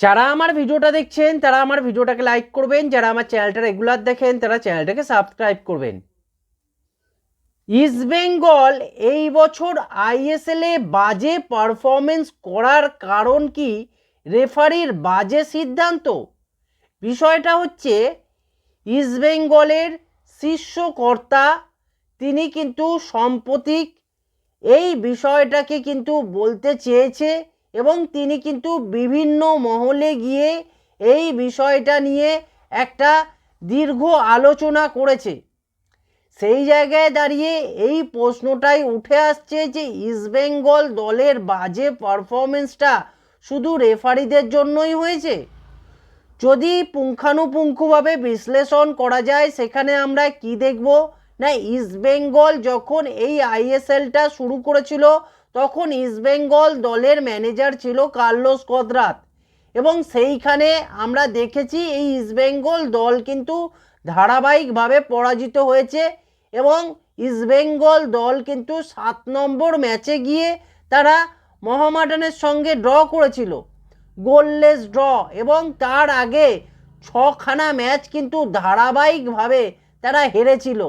যারা আমার ভিডিওটা দেখছেন, তারা আমার ভিডিওটাকে লাইক করবেন। যারা আমার চ্যানেলটা রেগুলার দেখেন, তারা চ্যানেলটাকে সাবস্ক্রাইব করবেন। ইস্ট বেঙ্গল এই বছর আইএসএল বাজে পারফরমেন্স করার কারণ কি? রেফারির বাজে সিদ্ধান্ত? বিষয়টা হচ্ছে ইস্ট বেঙ্গলের শীর্ষ কর্তা তিনি কিন্তু সম্প্রতিক এই বিষয়টাকে কিন্তু বলতে চেয়েছে এবং তিনি কিন্তু বিভিন্ন মহলে গিয়ে এই বিষয়টা নিয়ে একটা দীর্ঘ আলোচনা করেছে। সেই জায়গায় দাঁড়িয়ে এই প্রশ্নটাই উঠে আসছে যে ইস্টবেঙ্গল দলের বাজে পারফরমেন্সটা শুধু রেফারিদের জন্যই হয়েছে? যদি পুঙ্খানুপুঙ্খভাবে বিশ্লেষণ করা যায়, সেখানে আমরা কি দেখব? না ইস্টবেঙ্গল যখন এই আইএসএলটা শুরু করেছিল তখন ইস্টবেঙ্গল দলের ম্যানেজার ছিল কার্লোস কদরাত। এবং সেইখানে আমরা দেখেছি এই ইস্টবেঙ্গল দল কিন্তু ধারাবাহিকভাবে পরাজিত হয়েছে এবং ইস্টবেঙ্গল দল কিন্তু সাত নম্বর ম্যাচে গিয়ে তারা মোহামেডানের সঙ্গে ড্র করেছিল। গোললেস ড্র এবং তার আগে ছখানা ম্যাচ কিন্তু ধারাবাহিকভাবে তারা হেরেছিল।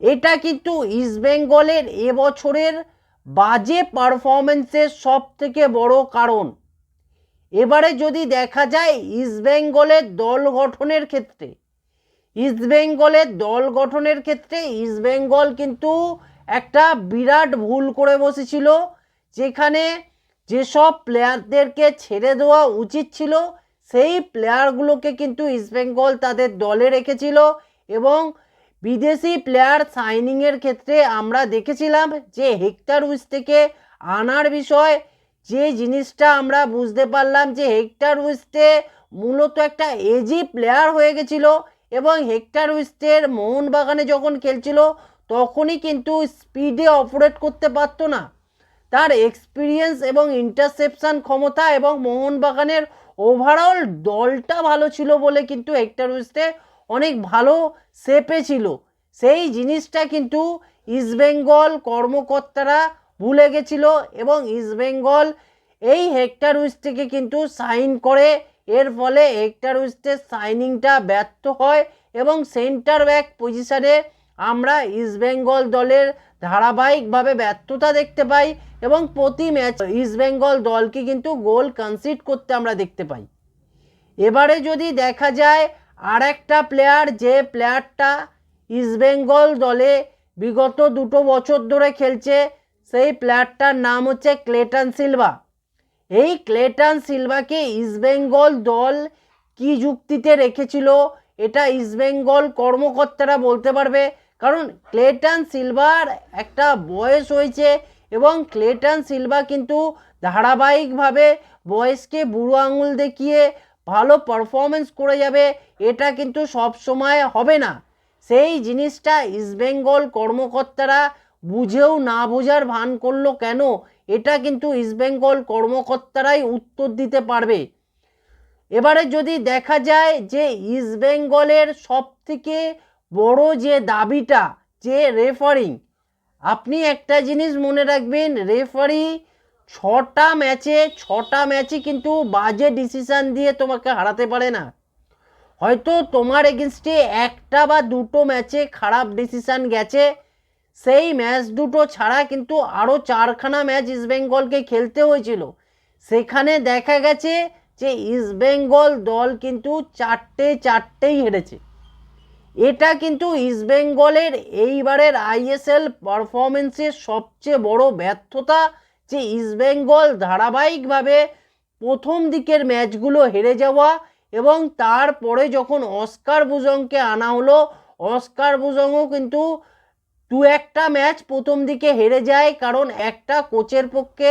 এটা কিন্তু ইস্টবেঙ্গলের এবছরের বাজে পারফরমেন্সের সব থেকে বড় কারণ। এবারে যদি দেখা যায় ইস্টবেঙ্গলের দল গঠনের ক্ষেত্রে ইস্টবেঙ্গলের দল গঠনের ক্ষেত্রে ইস্টবেঙ্গল কিন্তু একটা বিরাট ভুল করে বসেছিল, যেখানে যেসব প্লেয়ারদেরকে ছেড়ে দেওয়া উচিত ছিল, সেই প্লেয়ারগুলোকে কিন্তু ইস্টবেঙ্গল তাদের দলে রেখেছিল এবং বিদেশি প্লেয়ার সাইনিংয়ের ক্ষেত্রে আমরা দেখেছিলাম যে হেক্টর উইস থেকে আনার বিষয়, যে জিনিসটা আমরা বুঝতে পারলাম যে হেক্টর উইস্টে মূলত একটা এজি প্লেয়ার হয়ে গেছিল এবং হেক্টর উইস্টের মোহনবাগানে যখন খেলছিল তখনই কিন্তু স্পিডে অপারেট করতে পারতো না। তার এক্সপিরিয়েন্স এবং ইন্টারসেপশান ক্ষমতা এবং মোহনবাগানের ওভারঅল দলটা ভালো ছিল বলে কিন্তু হেক্টর উইস্টে অনেক ভালো শেপে ছিল। সেই জিনিসটা কিন্তু ইস্টবেঙ্গল কর্মকর্তারা ভুলে গেছিল এবং ইস্টবেঙ্গল এই হেক্টর উইস্টকে কিন্তু সাইন করে। এর ফলে হেক্টর উইস্টের সাইনিংটা ব্যর্থ হয় এবং সেন্টার ব্যাক পজিশানে আমরা ইস্টবেঙ্গল দলের ধারাবাহিকভাবে ব্যর্থতা দেখতে পাই এবং প্রতি ম্যাচ ইস্টবেঙ্গল দলকে কিন্তু গোল কনসিড করতে আমরা দেখতে পাই। এবারে যদি দেখা যায় আর একটা প্লেয়ার যে প্লেয়ারটা ইস্টবেঙ্গল দলে বিগত দুটো বছর ধরে খেলছে, সেই প্লেয়ারটার নাম হচ্ছে ক্লেটন সিলভা এই ক্লেটন সিলভাকে ইস্টবেঙ্গল দল কি যুক্তিতে রেখেছিল, এটা ইস্টবেঙ্গল কর্মকর্তারা বলতে পারবে। কারণ ক্লেটন সিলভার একটা বয়স হয়েছে এবং ক্লেটন সিলভা কিন্তু ধারাবাহিকভাবে বয়সকে বুড়ো আঙুল দেখিয়ে ভালো পারফরমেন্স করে যাবে, এটা কিন্তু সব সময় হবে না। সেই জিনিসটা ইস্টবেঙ্গল কর্মকর্তারা বুঝেও না বোঝার ভান করল কেন, এটা কিন্তু ইস্টবেঙ্গল কর্মকর্তারাই উত্তর দিতে পারবে। এবারে যদি দেখা যায় যে ইস্টবেঙ্গলের সব থেকে বড় যে দাবিটা, যে রেফারিং আপনি একটা জিনিস মনে রাখবেন রেফারি ছটা ম্যাচে ছটা ম্যাচে কিন্তু বাজে ডিসিশান দিয়ে তোমাকে হারাতে পারে না। হয়তো তোমার এগেনস্টে একটা বা দুটো ম্যাচে খারাপ ডিসিশান গেছে, সেই ম্যাচ দুটো ছাড়া কিন্তু আরও চারখানা ম্যাচ ইস্টবেঙ্গলকে খেলতে হয়েছিল। সেখানে দেখা গেছে যে ইস্টবেঙ্গল দল কিন্তু চারটে চারটেই হেরেছে। এটা কিন্তু ইস্টবেঙ্গলের এইবারের আইএসএল পারফরমেন্সের সবচেয়ে বড় ব্যর্থতা যে ইস্টবেঙ্গল ধারাবাহিকভাবে প্রথম দিকের ম্যাচগুলো হেরে যাওয়া এবং তারপরে যখন অস্কার বুজংকে আনা হলো, অস্কার বুজংও কিন্তু দু একটা ম্যাচ প্রথম দিকে হেরে যায় কারণ একটা কোচের পক্ষে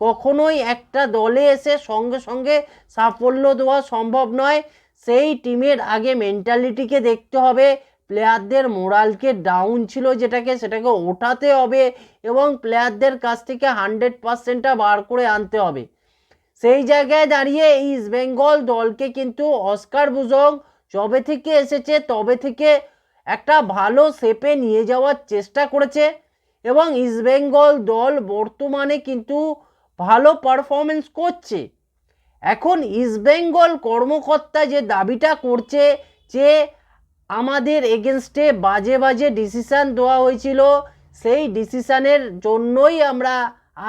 কখনোই একটা দলে এসে সঙ্গে সঙ্গে সাফল্য দেওয়া সম্ভব নয়। সেই টিমের আগে মেন্টালিটিকে দেখতে হবে প্লেয়ারদের মোরালকে ডাউন ছিল যেটাকে, সেটাকে ওঠাতে হবে এবং প্লেয়ারদের কাছ থেকে হান্ড্রেড পার্সেন্টটা বার করে আনতে হবে। সেই জায়গায় দাঁড়িয়ে এই ইস্টবেঙ্গল দলকে কিন্তু অস্কার বুজং যবে থেকে এসেছে, তবে থেকে একটা ভালো শেপে নিয়ে যাওয়ার চেষ্টা করেছে এবং ইস্টবেঙ্গল দল বর্তমানে কিন্তু ভালো পারফরমেন্স করছে। এখন ইস্টবেঙ্গল কর্মকর্তা যে দাবিটা করছে যে আমাদের এগেনস্টে বাজে বাজে ডিসিশান দেওয়া হয়েছিল। সেই ডিসিশানের জন্যই আমরা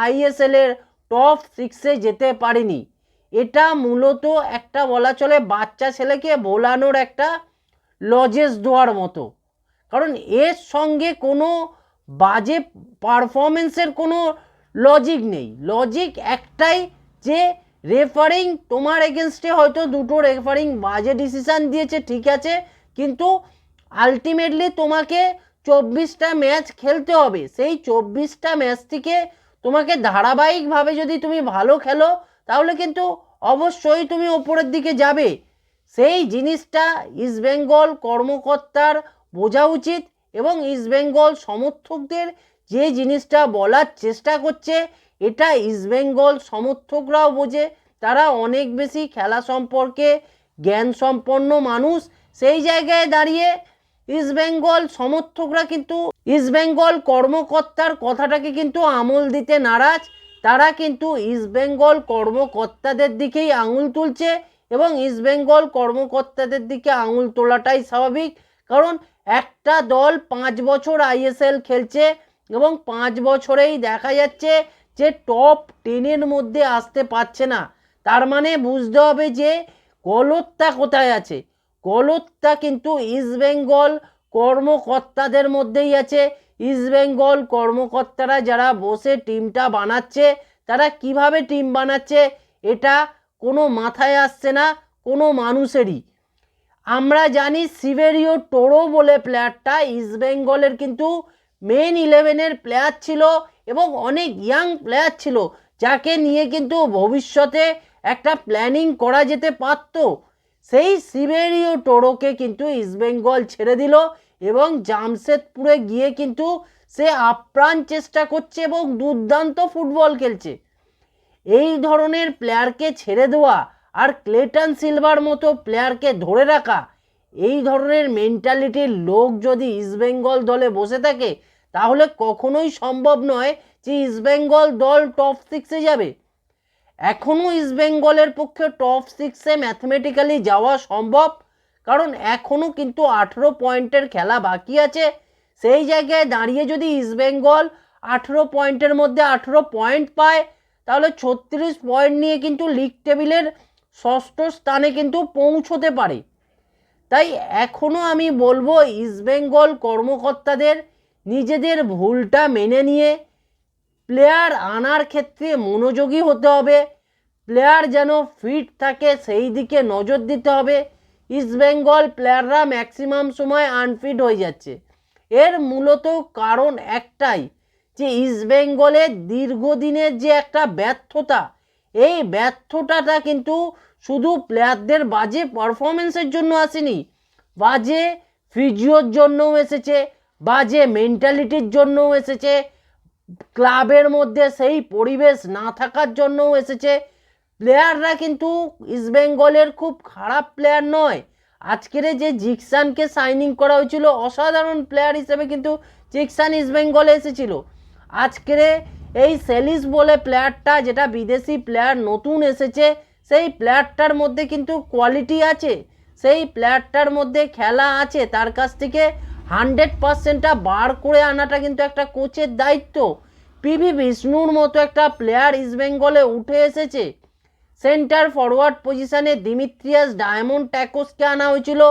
আইএসএলের টপ সিক্সে যেতে পারিনি। এটা মূলত একটা বলা চলে বাচ্চা ছেলেকে বোলানোর একটা লজেস দেওয়ার মতো। কারণ এর সঙ্গে কোনো বাজে পারফরমেন্সের কোনো লজিক নেই। লজিক একটাই যে রেফারিং তোমার এগেনস্টে হয়তো দুটো রেফারিং বাজে ডিসিশান দিয়েছে, ঠিক আছে কিন্তু আলটিমেটলি তোমাকে চব্বিশটা ম্যাচ খেলতে হবে। সেই চব্বিশটা ম্যাচ থেকে তোমাকে ধারাবাহিকভাবে যদি তুমি ভালো খেলো, তাহলে কিন্তু অবশ্যই তুমি ওপরের দিকে যাবে। সেই জিনিসটা ইস্টবেঙ্গল কর্মকর্তার বোঝা উচিত এবং ইস্টবেঙ্গল সমর্থকদের যে জিনিসটা বলার চেষ্টা করছে, এটা ইস্টবেঙ্গল সমর্থকরাও বোঝে। তারা অনেক বেশি খেলা সম্পর্কে জ্ঞান সম্পন্ন মানুষ সেই জায়গায় দাঁড়িয়ে ইস্টবেঙ্গল সমর্থকরা কিন্তু ইস্টবেঙ্গল কর্মকর্তার কথাটাকে কিন্তু আমল দিতে নারাজ। তারা কিন্তু ইস্টবেঙ্গল কর্মকর্তাদের দিকেই আঙুল তুলছে এবং ইস্টবেঙ্গল কর্মকর্তাদের দিকে আঙুল তোলাটাই স্বাভাবিক। কারণ একটা দল পাঁচ বছর আইএসএল খেলছে এবং পাঁচ বছরেই দেখা যাচ্ছে যে টপ টেনের মধ্যে আসতে পারছে না। তার মানে বুঝতে হবে যে গলতটা কোথায় আছে। গলতটা কিন্তু ইস্টবেঙ্গল কর্মকর্তাদের মধ্যেই আছে। ইস্টবেঙ্গল কর্মকর্তারা যারা বসে টিমটা বানাচ্ছে, তারা কীভাবে টিম বানাচ্ছে এটা কোনো মাথায় আসছে না, কোনো মানুষেরই। আমরা জানি সিভেরিও টোরো বলে প্লেয়ারটা ইস্টবেঙ্গলের কিন্তু মেন ইলেভেনের প্লেয়ার ছিল এবং অনেক ইয়াং প্লেয়ার ছিল, যাকে নিয়ে কিন্তু ভবিষ্যতে একটা প্ল্যানিং করা যেতে পারত। সেই সিবেরিও টোরোকে কিন্তু ইস্টবেঙ্গল ছেড়ে দিল এবং জামশেদপুরে গিয়ে কিন্তু সে আপ্রাণ চেষ্টা করছে এবং দুর্দান্ত ফুটবল খেলছে। এই ধরনের প্লেয়ারকে ছেড়ে দেওয়া আর ক্লেটন সিলভার মতো প্লেয়ারকে ধরে রাখা, এই ধরনের মেন্টালিটির লোক যদি ইস্টবেঙ্গল দলে বসে থাকে, তাহলে কখনোই সম্ভব নয় যে ইস্টবেঙ্গল দল টপ সিক্সে যাবে। এখনও ইস্টবেঙ্গলের পক্ষে টপ সিক্সে ম্যাথমেটিক্যালি যাওয়া সম্ভব। কারণ এখনও কিন্তু আঠেরো পয়েন্টের খেলা বাকি আছে। সেই জায়গায় দাঁড়িয়ে যদি ইস্টবেঙ্গল আঠেরো পয়েন্টের মধ্যে আঠেরো পয়েন্ট পায়, তাহলে ছত্রিশ পয়েন্ট নিয়ে কিন্তু লিগ টেবিলের ষষ্ঠ স্থানে কিন্তু পৌঁছতে পারে। তাই এখনও আমি বলব ইস্টবেঙ্গল কর্মকর্তাদের নিজেদের ভুলটা মেনে নিয়ে প্লেয়ার আনার ক্ষেত্রে মনোযোগী হতে হবে। প্লেয়ার যেন ফিট থাকে, সেই দিকে নজর দিতে হবে। ইস্টবেঙ্গল প্লেয়াররা ম্যাক্সিমাম সময় আনফিট হয়ে যাচ্ছে। এর মূলত কারণ একটাই, যে ইস্টবেঙ্গলের দীর্ঘদিনের যে একটা ব্যর্থতা, এই ব্যর্থতাটা কিন্তু শুধু প্লেয়ারদের বাজে পারফরমেন্সের জন্য আসেনি, বাজে ফিজিওর জন্যও এসেছে, বাজে মেন্টালিটির জন্যও এসেছে ক্লাবের মধ্যে সেই পরিবেশ না থাকার জন্যও এসেছে। প্লেয়াররা কিন্তু ইস্টবেঙ্গলের খুব খারাপ প্লেয়ার নয়। আজকের যে জিকসানকে সাইনিং করা হয়েছিল, অসাধারণ প্লেয়ার হিসেবে কিন্তু জিকসান ইস্টবেঙ্গলে এসেছিল। আজকের এই সেলিস বলে প্লেয়ারটা, যেটা বিদেশি প্লেয়ার নতুন এসেছে, সেই প্লেয়ারটার মধ্যে কিন্তু কোয়ালিটি আছে। সেই প্লেয়ারটার মধ্যে খেলা আছে। তার কাছ থেকে হান্ড্রেড পার্সেন্টটা বার করে আনাটা কিন্তু একটা কোচের দায়িত্ব। পিভি বিষ্ণুর মতো একটা প্লেয়ার ইস্টবেঙ্গলে উঠে এসেছে। সেন্টার ফরওয়ার্ড পজিশনে দিমিত্রিয়াস ডায়মন্ড ট্যাকোসকে আনা হয়েছিল।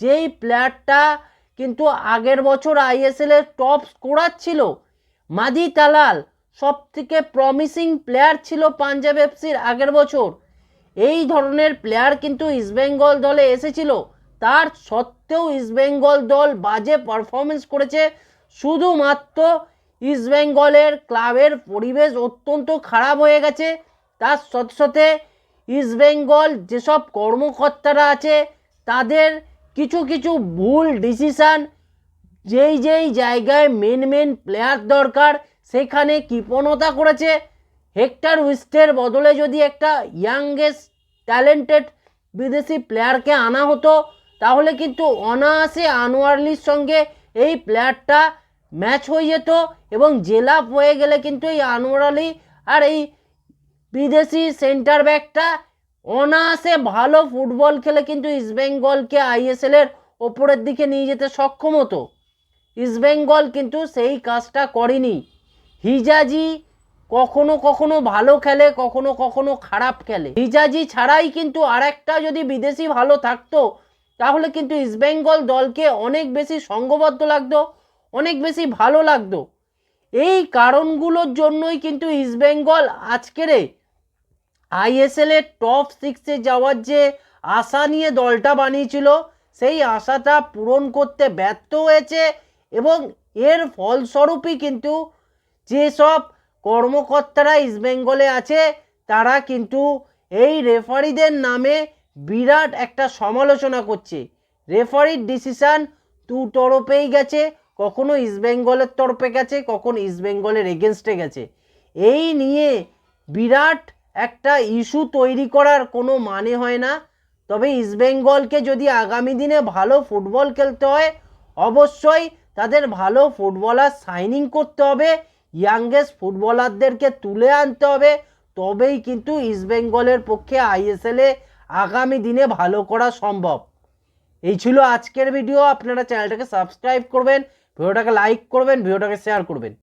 যেই প্লেয়ারটা কিন্তু আগের বছর আইএসএলের টপ স্কোরার ছিল। মাদি তালাল সব থেকে প্রমিসিং প্লেয়ার ছিল পাঞ্জাব এফসির আগের বছর। এই ধরনের প্লেয়ার কিন্তু ইস্টবেঙ্গল দলে এসেছিল। তার সত্ত্বেও ইস্টবেঙ্গল দল বাজে পারফরমেন্স করেছে। শুধুমাত্র ইস্টবেঙ্গলের ক্লাবের পরিবেশ অত্যন্ত খারাপ হয়ে গেছে। তার সাথে সাথে ইস্টবেঙ্গল যেসব কর্মকর্তারা আছে, তাদের কিছু কিছু ভুল ডিসিশান যেই যেই জায়গায় মেন মেন প্লেয়ার দরকার, সেখানে কৃপণতা করেছে। হেক্টর উইস্টের বদলে যদি একটা ইয়াংগেস্ট ট্যালেন্টেড বিদেশি প্লেয়ারকে আনা হতো তাহলে কিন্তু অনায়াসে আনোয়ারলির সঙ্গে এই প্লেয়ারটা ম্যাচ হয়ে যেত এবং জেলা হয়ে গেলে কিন্তু এই আনোয়ার আলী আর এই বিদেশি সেন্টার ব্যাকটা অনায়াসে ভালো ফুটবল খেলে কিন্তু ইস্টবেঙ্গলকে আইএসএল এর ওপরের দিকে নিয়ে যেতে সক্ষম হতো। ইস্টবেঙ্গল কিন্তু সেই কাজটা করেনি। হিজাজি কখনো কখনো ভালো খেলে, কখনো কখনো খারাপ খেলে। হিজাজি ছাড়াই কিন্তু আরেকটা যদি বিদেশি ভালো থাকতো তাহলে কিন্তু ইস্টবেঙ্গল দলকে অনেক বেশি সঙ্গবদ্ধ লাগতো, অনেক বেশি ভালো লাগতো। এই কারণগুলোর জন্যই কিন্তু ইস্টবেঙ্গল আজকেরে আইএসএল এর টপ সিক্সে যাওয়ার যে আশা নিয়ে দলটা বানিয়েছিল, সেই আশাটা পূরণ করতে ব্যর্থ হয়েছে এবং এর ফলস্বরূপই কিন্তু যেসব কর্মকর্তারা ইস্টবেঙ্গলে আছে, তারা কিন্তু এই রেফারিদের নামে বিরাট একটা সমালোচনা করছে। রেফারির ডিসিশান দু তরফেই গেছে, কখনো ইস্টবেঙ্গলের তরফে গেছে, কখনো ইস্টবেঙ্গলের এগেনস্টে গেছে। এই নিয়ে বিরাট একটা ইস্যু তৈরি করার কোনো মানে হয় না। তবে ইস্টবেঙ্গলকে যদি আগামী দিনে ভালো ফুটবল খেলতে হয়, অবশ্যই তাদের ভালো ফুটবলার সাইনিং করতে হবে ইয়াংগেস্ট ফুটবলারদেরকে তুলে আনতে হবে। তবেই কিন্তু ইস্টবেঙ্গলের পক্ষে আইএসএলে আগামী দিনে ভালো করা সম্ভব। এই ছিল আজকের ভিডিও আপনারা চ্যানেলটাকে সাবস্ক্রাইব করবেন ভিডিওটাকে লাইক করবেন ভিডিওটাকে শেয়ার করবেন।